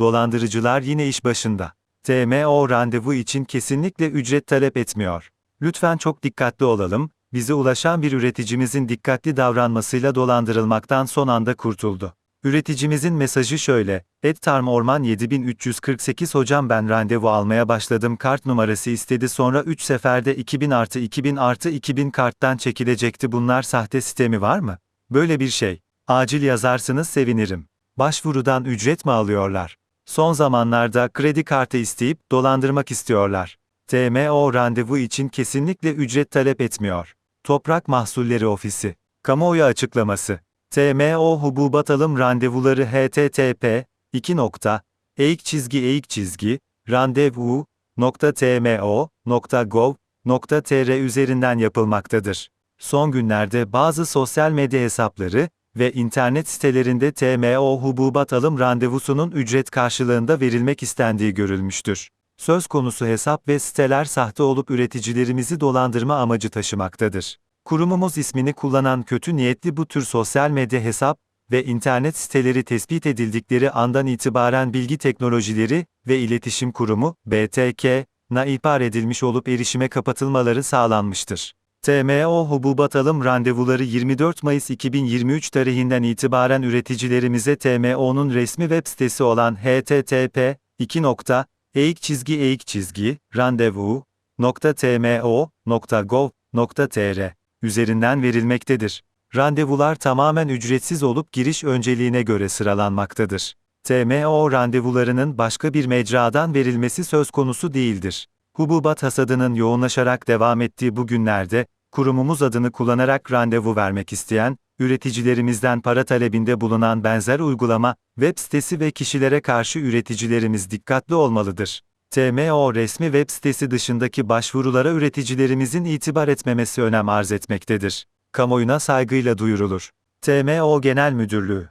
dolandırıcılar yine iş başında. TMO randevu için kesinlikle ücret talep etmiyor. Lütfen çok dikkatli olalım, bize ulaşan bir üreticimizin dikkatli davranmasıyla dolandırılmaktan son anda kurtuldu. Üreticimizin mesajı şöyle, Edtarm Orman 7348 hocam ben randevu almaya başladım kart numarası istedi sonra 3 seferde 2000 artı 2000 artı 2000 karttan çekilecekti bunlar sahte sistemi var mı? Böyle bir şey. Acil yazarsınız sevinirim. Başvurudan ücret mi alıyorlar? Son zamanlarda kredi kartı isteyip dolandırmak istiyorlar. TMO randevu için kesinlikle ücret talep etmiyor. Toprak Mahsulleri Ofisi. Kamuoyu açıklaması. TMO hububat alım randevuları http 2. eğik çizgi eğik çizgi randevu.tmo.gov.tr üzerinden yapılmaktadır. Son günlerde bazı sosyal medya hesapları ve internet sitelerinde TMO hububat alım randevusunun ücret karşılığında verilmek istendiği görülmüştür. Söz konusu hesap ve siteler sahte olup üreticilerimizi dolandırma amacı taşımaktadır. Kurumumuz ismini kullanan kötü niyetli bu tür sosyal medya hesap ve internet siteleri tespit edildikleri andan itibaren Bilgi Teknolojileri ve İletişim Kurumu BTK na ihbar edilmiş olup erişime kapatılmaları sağlanmıştır. TMO hububat alım randevuları 24 Mayıs 2023 tarihinden itibaren üreticilerimize TMO'nun resmi web sitesi olan http 2. eğik çizgi eğik çizgi randevu.tmo.gov.tr üzerinden verilmektedir. Randevular tamamen ücretsiz olup giriş önceliğine göre sıralanmaktadır. TMO randevularının başka bir mecradan verilmesi söz konusu değildir. Hububat hasadının yoğunlaşarak devam ettiği bu günlerde, kurumumuz adını kullanarak randevu vermek isteyen, üreticilerimizden para talebinde bulunan benzer uygulama, web sitesi ve kişilere karşı üreticilerimiz dikkatli olmalıdır. TMO resmi web sitesi dışındaki başvurulara üreticilerimizin itibar etmemesi önem arz etmektedir. Kamuoyuna saygıyla duyurulur. TMO Genel Müdürlüğü